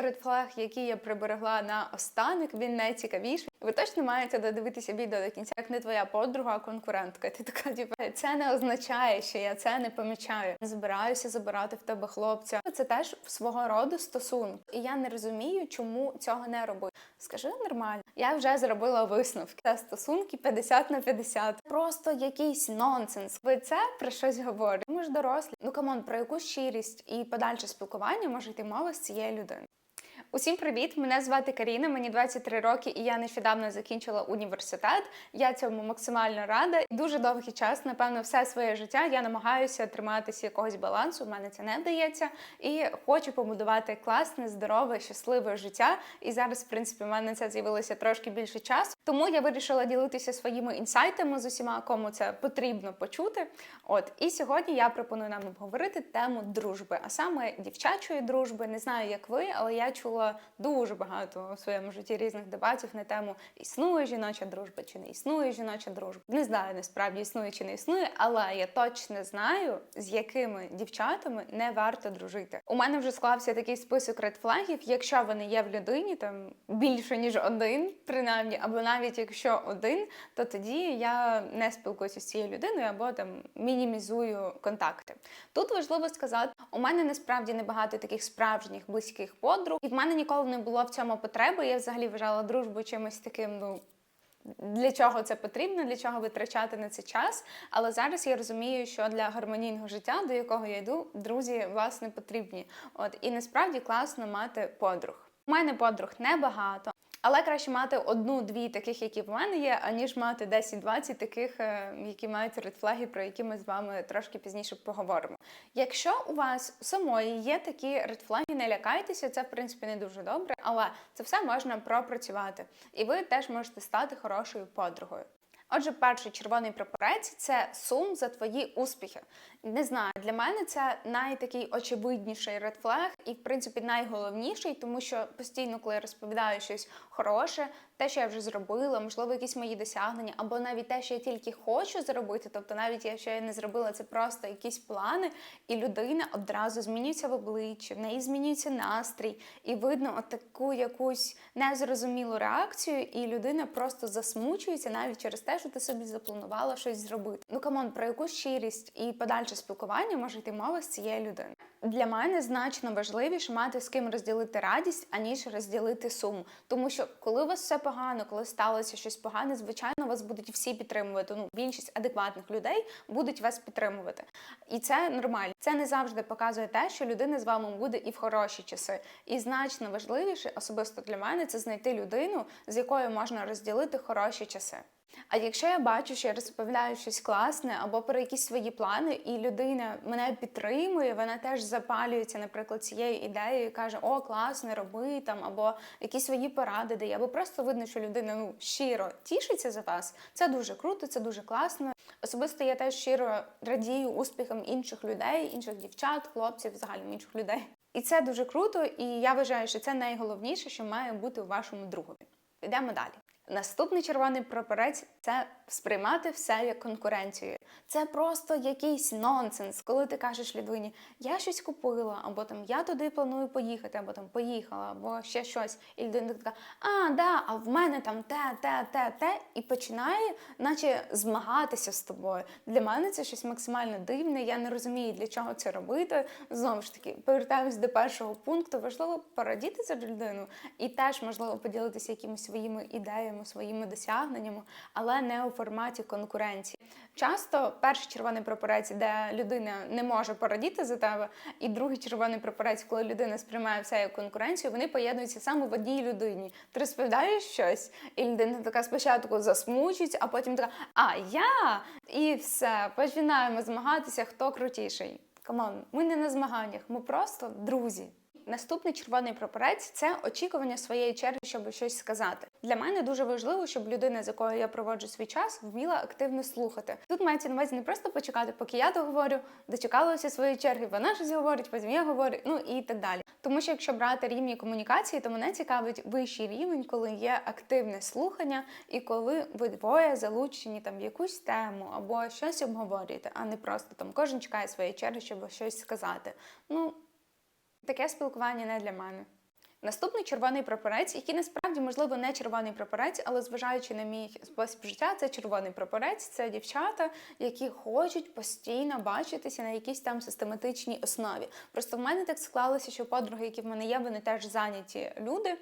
редфлаг, який я приберегла на останок, він найцікавіший. Ви точно маєте додивитися відео до кінця, як не твоя подруга, а конкурентка. Ти така, типу, це не означає, що я це не помічаю. Не збираюся забирати в тебе хлопця. Це теж свого роду стосунок. І я не розумію, чому цього не робити. Скажи нормально. Я вже зробила висновки. Це стосунки 50 на 50. Просто якийсь нонсенс. Ви це про щось говорите. Ми ж дорослі. Ну камон, про яку щирість і подальше спілкування може йти мова з цією людиною. Усім привіт! Мене звати Каріна, мені 23 роки, і я нещодавно закінчила університет. Я цьому максимально рада. Дуже довгий час, напевно, все своє життя я намагаюся триматися якогось балансу. У мене це не вдається. І хочу побудувати класне, здорове, щасливе життя. І зараз, в принципі, в мене це з'явилося трошки більше часу. Тому я вирішила ділитися своїми інсайтами з усіма, кому це потрібно почути. От і сьогодні я пропоную нам обговорити тему дружби, а саме дівчачої дружби. Не знаю, як ви, але я чула дуже багато у своєму житті різних дебатів на тему існує жіноча дружба чи не існує жіноча дружба. Не знаю насправді існує чи не існує, але я точно знаю, з якими дівчатами не варто дружити. У мене вже склався такий список редфлагів, якщо вони є в людині, там більше ніж один, принаймні, або навіть якщо один, то тоді я не спілкуюся з цією людиною або там мінімізую контакти. Тут важливо сказати, у мене насправді небагато таких справжніх близьких подруг, і в мене ніколи не було в цьому потреби. Я взагалі вважала дружбу чимось таким, ну. Для чого це потрібно, для чого витрачати на це час. Але зараз я розумію, що для гармонійного життя, до якого я йду, друзі власне потрібні. От і насправді класно мати подруг. У мене подруг небагато, але краще мати одну-дві таких, які в мене є, аніж мати 10-20 таких, е, які мають редфлаги, про які ми з вами трошки пізніше поговоримо. Якщо у вас самої є такі редфлаги, не лякайтеся, це в принципі не дуже добре, але це все можна пропрацювати, і ви теж можете стати хорошою подругою. Отже, перший червоний прапорець це сум за твої успіхи. Не знаю, для мене це найтакий очевидніший редфлег і, в принципі, найголовніший, тому що постійно, коли я розповідаю щось хороше, те, що я вже зробила, можливо, якісь мої досягнення, або навіть те, що я тільки хочу зробити, тобто навіть якщо я не зробила це просто якісь плани, і людина одразу змінюється в обличчі, в неї змінюється настрій, і видно таку якусь незрозумілу реакцію, і людина просто засмучується навіть через те, що ти собі запланувала щось зробити. Ну камон, про яку щирість і подальше спілкування може йти мова з цією людиною. Для мене значно важливіше мати з ким розділити радість, аніж розділити сум. Тому що коли у вас все погано, коли сталося щось погане, звичайно, вас будуть всі підтримувати. Ну, більшість адекватних людей будуть вас підтримувати. І це нормально. Це не завжди показує те, що людина з вами буде і в хороші часи. І значно важливіше, особисто для мене, це знайти людину, з якою можна розділити хороші часи. А якщо я бачу, що я розповідаю щось класне або про якісь свої плани, і людина мене підтримує, вона теж запалюється, наприклад, цією ідеєю і каже, о, класно, роби там, або якісь свої поради дає, або просто видно, що людина ну щиро тішиться за вас. Це дуже круто, це дуже класно. Особисто я теж щиро радію успіхам інших людей, інших дівчат, хлопців, взагалі інших людей. І це дуже круто, і я вважаю, що це найголовніше, що має бути у вашому другові. Йдемо далі. Наступний червоний прапорець це сприймати все як конкуренцію. Це просто якийсь нонсенс, коли ти кажеш людині, я щось купила, або там я туди планую поїхати, або там поїхала, або ще щось. І людина така, а, да, а в мене там те, те, те, те, і починає, наче змагатися з тобою. Для мене це щось максимально дивне. Я не розумію, для чого це робити. Знову ж таки, повертаємось до першого пункту. Важливо порадіти за людину і теж можливо поділитися якимись своїми ідеями, своїми досягненнями, але не у форматі конкуренції. Часто перший червоний прапорець, де людина не може порадіти за тебе, і другий червоний прапорець, коли людина сприймає все як конкуренцію, вони поєднуються саме в одній людині. Ти розповідаєш щось, і людина така спочатку засмучується, а потім така, а я і все, починаємо змагатися, хто крутіший. Камон, ми не на змаганнях, ми просто друзі. Наступний червоний прапорець це очікування своєї черги, щоб щось сказати. Для мене дуже важливо, щоб людина, з якою я проводжу свій час, вміла активно слухати. Тут мається на увазі не просто почекати, поки я договорю, дочекалася своєї черги, вона щось говорить, потім я говорю, ну і так далі. Тому що якщо брати рівні комунікації, то мене цікавить вищий рівень, коли є активне слухання, і коли ви двоє залучені там в якусь тему або щось обговорюєте, а не просто там кожен чекає своєї черги, щоб щось сказати. Ну Таке спілкування не для мене. Наступний червоний прапорець, який насправді можливо не червоний прапорець, але зважаючи на мій спосіб життя, це червоний прапорець. Це дівчата, які хочуть постійно бачитися на якійсь там систематичній основі. Просто в мене так склалося, що подруги, які в мене є, вони теж зайняті люди.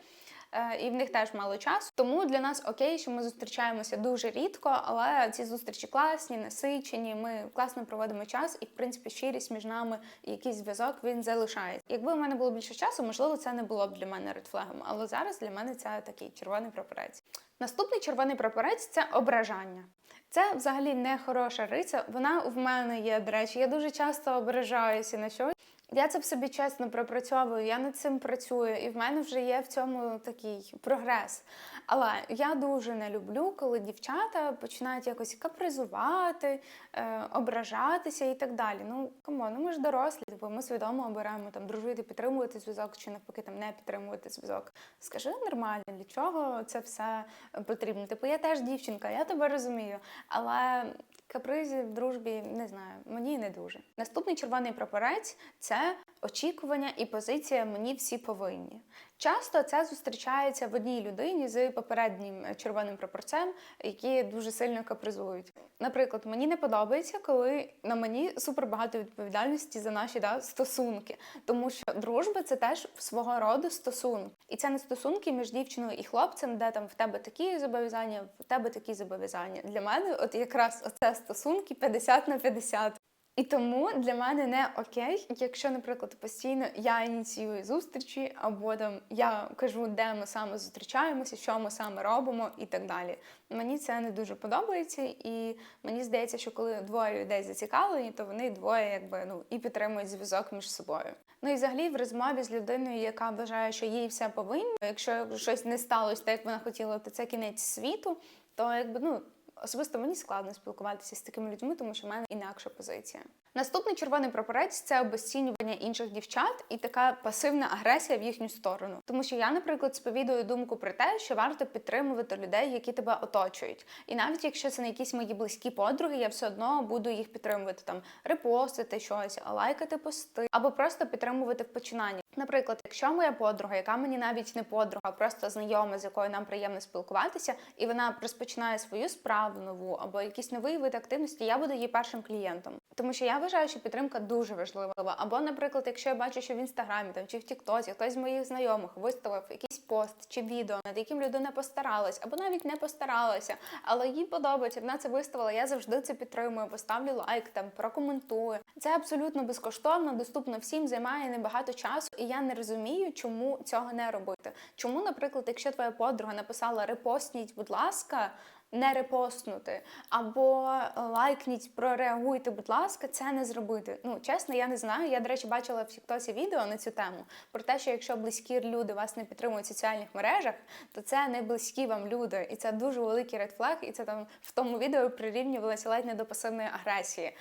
Е, І в них теж мало часу. Тому для нас окей, що ми зустрічаємося дуже рідко, але ці зустрічі класні, насичені. Ми класно проводимо час, і в принципі щирість між нами якийсь зв'язок він залишається. Якби у мене було більше часу, можливо, це не було б для мене редфлегом, але зараз для мене це такий червоний прапорець. Наступний червоний прапорець це ображання. Це взагалі не хороша риця. Вона в мене є, до речі. Я дуже часто ображаюся на щось. Я це в собі чесно пропрацьовую, я над цим працюю, і в мене вже є в цьому такий прогрес. Але я дуже не люблю, коли дівчата починають якось капризувати, е, ображатися і так далі. Ну кому, ну ми ж дорослі, типу, ми свідомо обираємо там дружити, підтримувати зв'язок чи навпаки там не підтримувати зв'язок. Скажи нормально, для чого це все потрібно? Типу, я теж дівчинка, я тебе розумію, але капризи в дружбі не знаю, мені не дуже. Наступний червоний прапорець це очікування і позиція мені всі повинні. Часто це зустрічається в одній людині з попереднім е, червоним прапорцем, які дуже сильно капризують. Наприклад, мені не подобається, коли на мені супер багато відповідальності за наші да, стосунки, тому що дружба це теж свого роду стосунки, і це не стосунки між дівчиною і хлопцем, де там в тебе такі зобов'язання, в тебе такі зобов'язання. Для мене, от якраз оце стосунки 50 на 50. І тому для мене не окей, якщо, наприклад, постійно я ініціюю зустрічі, або там я кажу, де ми саме зустрічаємося, що ми саме робимо, і так далі. Мені це не дуже подобається, і мені здається, що коли двоє людей зацікавлені, то вони двоє якби ну і підтримують зв'язок між собою. Ну і взагалі в розмові з людиною, яка вважає, що їй все повинно. Якщо щось не сталося так, як вона хотіла, то це кінець світу, то якби ну. Особисто мені складно спілкуватися з такими людьми, тому що в мене інакша позиція. Наступний червоний прапорець це обесцінювання інших дівчат і така пасивна агресія в їхню сторону. Тому що я, наприклад, сповідую думку про те, що варто підтримувати людей, які тебе оточують. І навіть якщо це не якісь мої близькі подруги, я все одно буду їх підтримувати там, репостити щось, лайкати пости або просто підтримувати в починанні. Наприклад, якщо моя подруга, яка мені навіть не подруга, просто знайома, з якою нам приємно спілкуватися, і вона розпочинає свою справу нову або якийсь новий вид активності, я буду її першим клієнтом. Тому що я вважаю, що підтримка дуже важлива. Або, наприклад, якщо я бачу, що в інстаграмі там чи в Тіктоці хтось з моїх знайомих виставив якийсь пост чи відео, над яким людина постаралась, або навіть не постаралася, але їй подобається, вона це виставила. Я завжди це підтримую, поставлю лайк, там прокоментую. Це абсолютно безкоштовно, доступно всім, займає небагато часу, і я не розумію, чому цього не робити. Чому, наприклад, якщо твоя подруга написала репостніть, будь ласка. Не репостнути або лайкніть, прореагуйте, будь ласка, це не зробити. Ну чесно, я не знаю. Я, до речі, бачила в Тіктосі відео на цю тему про те, що якщо близькі люди вас не підтримують в соціальних мережах, то це не близькі вам люди, і це дуже великий редфлег, і це там в тому відео прирівнювалося ледь не до пасивної агресії. Е,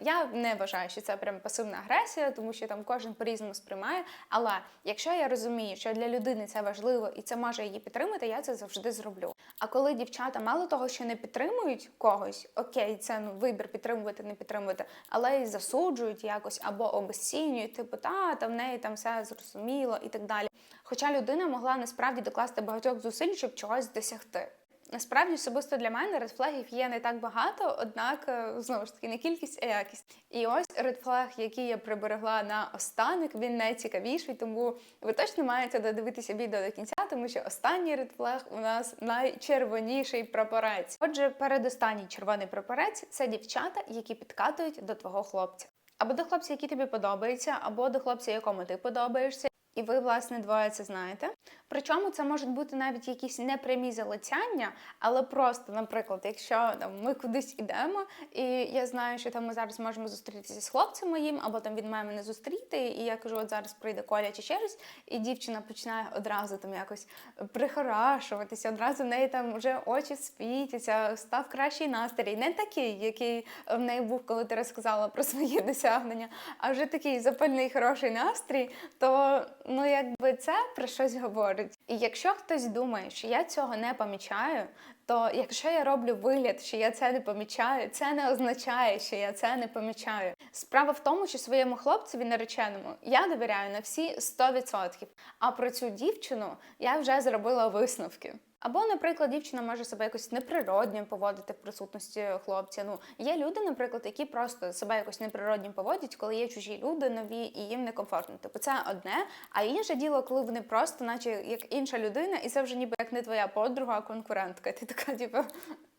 я не вважаю, що це прям пасивна агресія, тому що там кожен по-різному сприймає. Але якщо я розумію, що для людини це важливо і це може її підтримати, я це завжди зроблю. А коли дівчата мало того, що не підтримують когось, окей, це ну вибір підтримувати, не підтримувати, але й засуджують якось або обесцінюють, типу, та там в неї там все зрозуміло і так далі. Хоча людина могла насправді докласти багатьох зусиль, щоб чогось досягти. Насправді, особисто для мене редфлегів є не так багато, однак е, знову ж таки не кількість, а якість. І ось редфлег, який я приберегла на останок, він найцікавіший, тому ви точно маєте додивитися відео до кінця, тому що останній редфлег у нас найчервоніший прапорець. Отже, передостанній червоний прапорець це дівчата, які підкатують до твого хлопця. Або до хлопця, який тобі подобається, або до хлопця, якому ти подобаєшся. І ви, власне, двоє це знаєте. Причому це можуть бути навіть якісь непрямі залицяння, але просто, наприклад, якщо там, ми кудись ідемо, і я знаю, що там ми зараз можемо зустрітися з хлопцем моїм, або там він має мене зустріти, і я кажу, от зараз прийде Коля чи щось, і дівчина починає одразу там якось прихорашуватися, одразу в неї там вже очі світяться, став кращий настрій. Не такий, який в неї був, коли ти розказала про свої досягнення, а вже такий запальний хороший настрій, то ну якби це про щось говорить. І якщо хтось думає, що я цього не помічаю, то якщо я роблю вигляд, що я це не помічаю, це не означає, що я це не помічаю. Справа в тому, що своєму хлопцеві нареченому я довіряю на всі 100%. А про цю дівчину я вже зробила висновки. Або, наприклад, дівчина може себе якось неприродньо поводити в присутності хлопця. Ну є люди, наприклад, які просто себе якось неприродньо поводять, коли є чужі люди нові і їм некомфортно. Типу, це одне. А інше діло, коли вони просто, наче як інша людина, і це вже ніби як не твоя подруга, а конкурентка. Ти така, типу,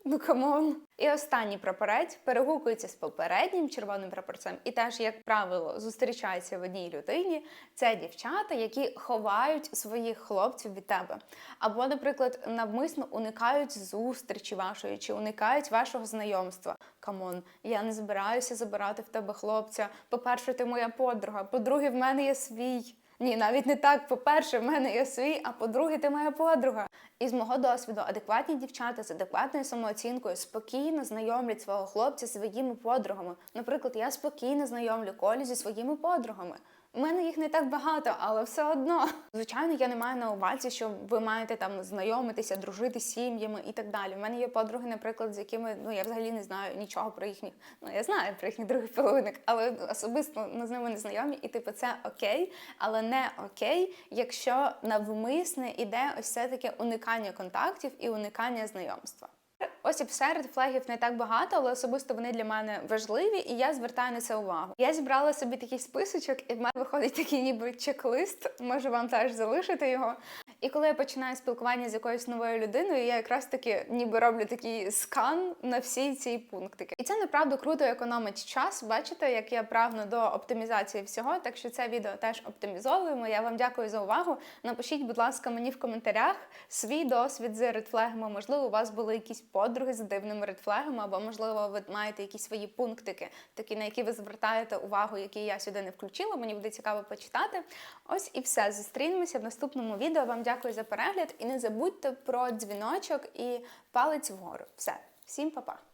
ну камон. І останній прапорець перегукується з попереднім червоним прапорцем, і теж, як правило, зустрічається в одній людині. Це дівчата, які ховають своїх хлопців від тебе. Або, наприклад, навмисно уникають зустрічі вашої чи уникають вашого знайомства. Камон, я не збираюся забирати в тебе хлопця. По-перше, ти моя подруга. По-друге, в мене є свій. Ні, навіть не так. По-перше, в мене є свій, а по-друге, ти моя подруга. І з мого досвіду, адекватні дівчата з адекватною самооцінкою спокійно знайомлять свого хлопця зі своїми подругами. Наприклад, я спокійно знайомлю Колю зі своїми подругами. У мене їх не так багато, але все одно. Звичайно, я не маю на увазі, що ви маєте там знайомитися, дружити з сім'ями і так далі. У мене є подруги, наприклад, з якими ну я взагалі не знаю нічого про їхніх. Ну я знаю про їхніх других половинок, але особисто ну, з ними не знайомі. І типу, це окей, але не окей, якщо навмисне іде ось це таке уникання контактів і уникання знайомства. Ось і серед флегів не так багато, але особисто вони для мене важливі, і я звертаю на це увагу. Я зібрала собі такий списочок, і в мене виходить такий ніби чек-лист. Можу вам теж залишити його. І коли я починаю спілкування з якоюсь новою людиною, я якраз таки ніби роблю такий скан на всі ці пунктики. І це направду круто економить час. Бачите, як я прагну до оптимізації всього. Так що це відео теж оптимізовуємо. Я вам дякую за увагу. Напишіть, будь ласка, мені в коментарях свій досвід з редфлегами. Можливо, у вас були якісь подруги з дивними редфлегами, або можливо, ви маєте якісь свої пунктики, такі на які ви звертаєте увагу, які я сюди не включила. Мені буде цікаво почитати. Ось і все. Зустрінемося в наступному відео. Вам дякую за перегляд і не забудьте про дзвіночок і палець вгору. Все, всім па-па!